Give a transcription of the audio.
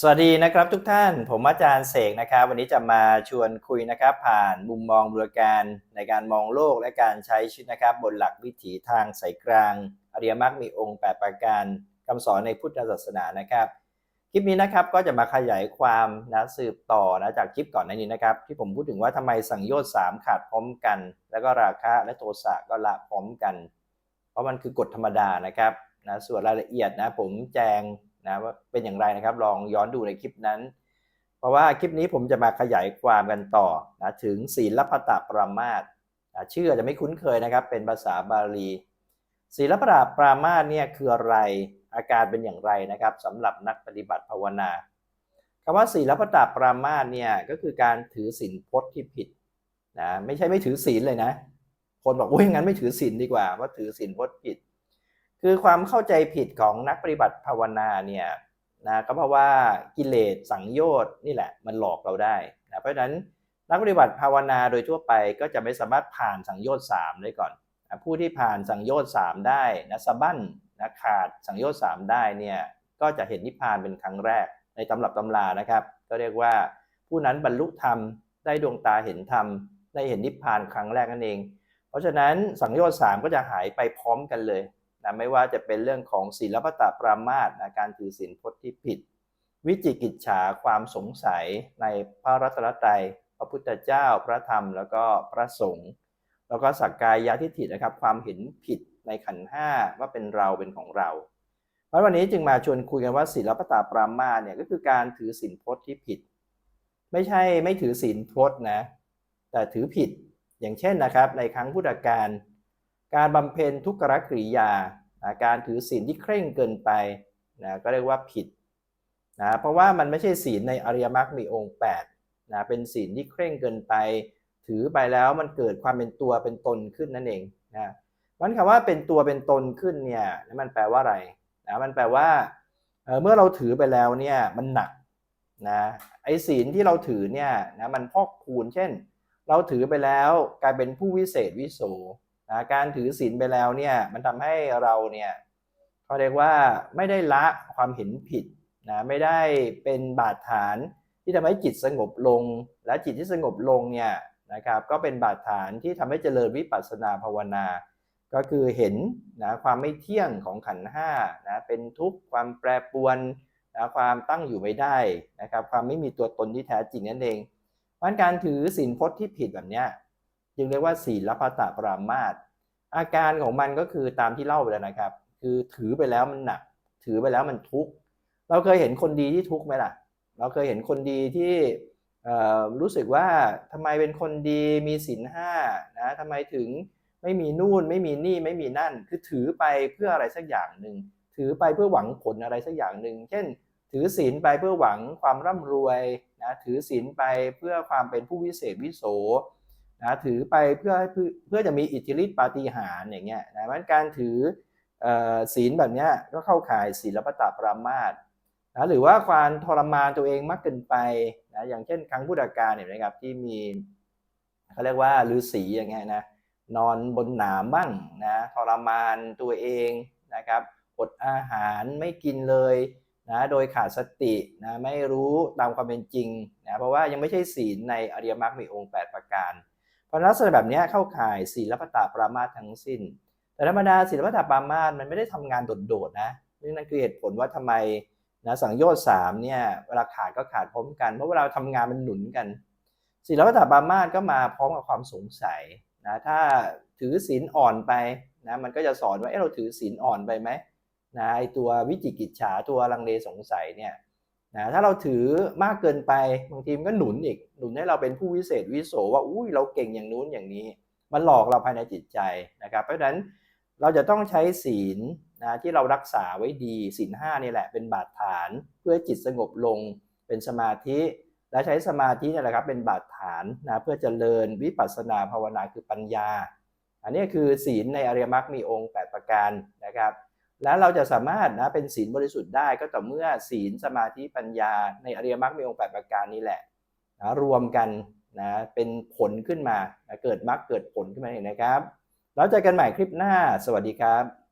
สวัสดีนะครับทุกท่านผมอาจารย์เสกนะครับ วันนี้จะมาชวนคุยนะครับ ผ่านมุมมองบริการในการมองโลกและการใช้ชีวิตนะครับ บนหลักวิถีทางสายกลาง อริยมรรคมีองค์ 8 ประการคำสอนในพุทธศาสนานะครับ คลิปนี้นะครับก็จะมาขยายความนะสืบต่อนะจากคลิปก่อนหน้านี้นะครับ ที่ผมพูดถึงว่าทำไมสังโยชน์3ขาดพร้อมกัน แล้วก็ราคะและโทสะก็ละพร้อมกัน เพราะมันคือกฎธรรมดานะครับนะส่วนรายละเอียดนะผมแจง นะว่าเป็นอย่างไรนะครับ ลองย้อนดูในคลิปนั้น เพราะว่าคลิปนี้ผมจะมาขยายความกันต่อนะถึงศีลพัตตปรามาสนะชื่อจะไม่คุ้นเคยนะครับ เป็นภาษาบาลีศีลพัตตปรามาสเนี่ยคืออะไรอาการเป็นอย่างไรนะครับสำหรับนักปฏิบัติภาวนาคำว่าศีลพัตตปรามาสเนี่ยก็คือการถือศีลพจน์ที่ผิดนะไม่ใช่ไม่ถือศีลเลยนะ คนบอกว่างั้นไม่ถือศีลดีกว่าว่าถือศีลพจน์ผิด คือความเข้าใจผิดของนักปฏิบัติภาวนาเนี่ยนะก็เพราะว่ากิเลสสังโยชน์นี่แหละมันหลอกเราได้นะเพราะฉะนั้นนักปฏิบัติภาวนาโดยทั่วไปก็จะไม่สามารถผ่านสังโยชน์3ได้ก่อนนะผู้ที่ผ่านสังโยชน์3ได้นะสะบั้นนะขาดสังโยชน์3ได้เนี่ยก็จะเห็นนิพพานเป็นครั้งแรกในตำรับตำรานะครับ ก็เรียกว่าผู้นั้นบรรลุธรรมได้ดวงตาเห็นธรรมได้เห็นนิพพานครั้งแรกนั่นเอง เพราะฉะนั้นสังโยชน์3ก็จะหายไปพร้อมกันเลย นะไม่ว่าจะเป็นเรื่องของศีลปตปรามาสนะการถือศีลพจน์ที่ผิด วิจิกิจฉาความสงสัยในพระรัตนตรัยพระพุทธเจ้าพระธรรมแล้วก็พระสงฆ์แล้วก็สักกายทิฏฐินะครับ ความเห็นผิดในขันห้าว่าเป็นเราเป็นของเรา เพราะวันนี้จึงมาชวนคุยกันว่าศีลปตปรามาสเนี่ยก็คือการถือศีลพจน์ที่ผิด ไม่ใช่ไม่ถือศีลพจน์นะแต่ถือผิดอย่างเช่นนะครับ ในครั้งพุทธกาล การบำเพ็ญทุกขกริยา การถือศีลที่เคร่งเกินไปนะก็เรียกว่าผิดนะเพราะว่ามันไม่ใช่ศีลในอริยมรรคมีองค์8นะเป็นศีลที่เคร่งเกินไป ถือไปแล้วมันเกิดความเป็นตัวเป็นตนขึ้นนั่นเองนะมันคำว่าเป็นตัวเป็นตนขึ้นเนี่ยมันแปลว่าอะไรนะมันแปลว่าเมื่อเราถือไปแล้วเนี่ยมันหนักนะไอ้ศีลที่เราถือเนี่ยนะมันพอกพูนเช่น เราถือไปแล้วกลายเป็นผู้วิเศษวิโส นะการถือศีลไปแล้วเนี่ยมันทำให้เราเนี่ยเขาเรียกว่าไม่ได้ละความเห็นผิดนะไม่ได้เป็นบาดฐานที่ทำให้จิตสงบลง และจิตที่สงบลงเนี่ยนะครับก็เป็นบาดฐานที่ทำให้เจริญวิปัสสนาภาวนา ก็คือเห็นนะความไม่เที่ยงของขันห้านะเป็นทุกข์ความแปรปรวนนะความตั้งอยู่ไม่ได้นะครับความไม่มีตัวตนที่แท้จริงนั่นเองเพราะการถือศีลพจน์ที่ผิดแบบเนี้ย จึงเรียกว่าศีลพัตตปรามาสอาการของมันก็คือตามที่เล่าไปแล้วนะครับ คือถือไปแล้วมันหนัก ถือไปแล้วมันทุกข์เราเคยเห็นคนดีที่ทุกข์ไหมล่ะ เราเคยเห็นคนดีที่รู้สึกว่าทำไมเป็นคนดีมีศีลห้านะทำไมถึงไม่มีนู่นไม่มีนี่ไม่มีนั่น คือถือไปเพื่ออะไรสักอย่างหนึ่งถือไปเพื่อหวังผลอะไรสักอย่างหนึ่งเช่น ถือศีลไปเพื่อหวังความร่ำรวยนะถือศีลไปเพื่อความเป็นผู้วิเศษวิโส นะถือไปเพื่อให้เพื่อจะมีอิทธิฤทธิปาฏิหาริย์อย่างเงี้ยนะมันการถือศีลแบบนี้ก็เข้าข่ายศีลปตปรามาสนะหรือว่าความทรมานตัวเองมากเกินไปนะอย่างเช่นครั้งพุทธกาลเนี่ยนะครับที่มีเขาเรียกว่าฤาษีอย่างเงี้ยนะนอนบนหนามบ้างนะทรมานตัวเองนะครับอดอาหารไม่กินเลยนะโดยขาดสตินะไม่รู้ตามความเป็นจริงนะเพราะว่ายังไม่ใช่ศีลในอริยมรรคมีองค์ 8 ประการ เพราะลักษณะแบบนี้เข้าข่ายศีลปตาปรามาสทั้งสิ้น แต่ธรรมดาศีลปตาปรามาสมันไม่ได้ทำงานโดดๆนะนี่นั่นคือเหตุผลว่าทำไมนะสังโยชน์สามเนี่ยเวลาขาดก็ขาดพร้อมกันเพราะเวลาทำงานมันหนุนกันศีลปตาปรามาสก็มาพร้อมกับความสงสัยนะถ้าถือศีลอ่อนไปนะมันก็จะสอนว่าเออเราถือศีลอ่อนไปไหมนะไอตัววิจิกิจฉาตัวลังเลสงสัยเนี่ย นะถ้าเราถือมากเกินไปบางทีมันก็หนุนอีกหนุนให้เราเป็นผู้วิเศษวิโสว่าอุ้ยเราเก่งอย่างนู้นอย่างนี้ มันหลอกเราภายในจิตใจนะครับ เพราะฉะนั้นเราจะต้องใช้ศีลนะที่เรารักษาไว้ดีศีลห้านี่แหละเป็นบาดฐานเพื่อจิตสงบลงเป็นสมาธิ และใช้สมาธินี่แหละครับเป็นบาดฐานนะเพื่อเจริญวิปัสสนาภาวนาคือปัญญา อันนี้คือศีลในอริยมรรคมีองค์ 8 ประการนะครับ แล้วเราจะสามารถนะเป็นศีลบริสุทธิ์ได้ก็ต่อเมื่อศีลสมาธิปัญญา ในอริยมรรคมีองค์8ประการนี้แหละนะรวมกันนะเป็นผลขึ้นมานะเกิดมรรคเกิดผลขึ้นมาเองนะครับ แล้วเจอกันใหม่คลิปหน้า สวัสดีครับ